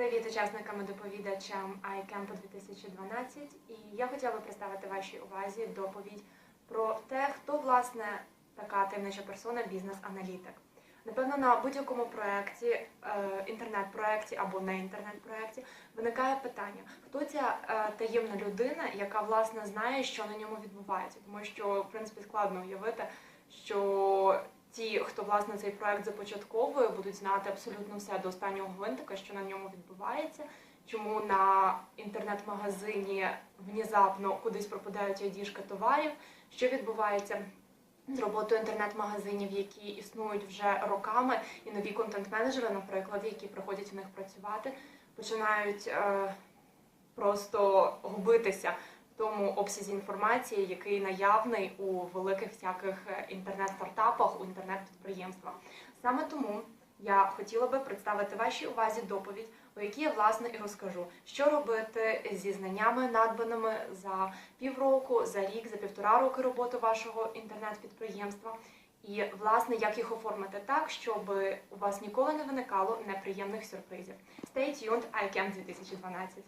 Привіт учасникам і доповідачам iCamp 2012. І я хотіла би представити вашій увазі доповідь про те, хто власне така таємнича персона бізнес-аналітик. Напевно, на будь-якому проєкті, е, інтернет-проєкті або не інтернет-проєкті виникає питання, хто ця е, таємна людина, яка власне знає, що на ньому відбувається, тому що в принципі складно уявити, що ті, хто власне цей проект започатковує, будуть знати абсолютно все до останнього гвинтика, що на ньому відбувається. Чому на інтернет-магазині внезапно кудись пропадають айдішка товарів, що відбувається з роботою інтернет-магазинів, які існують вже роками, і нові контент-менеджери, наприклад, які приходять в них працювати, починають е, просто губитися тому обсязі інформації, який наявний у великих всяких е, інтернет-стартапах, у інтернет-підприємствах. Саме тому я хотіла би представити вашій увазі доповідь, у якій я власне і розкажу, що робити зі знаннями, надбаними за півроку, за рік, за півтора роки роботи вашого інтернет-підприємства. І власне як їх оформити так, щоб у вас ніколи не виникало неприємних сюрпризів. Stay tuned, iCamp 2012.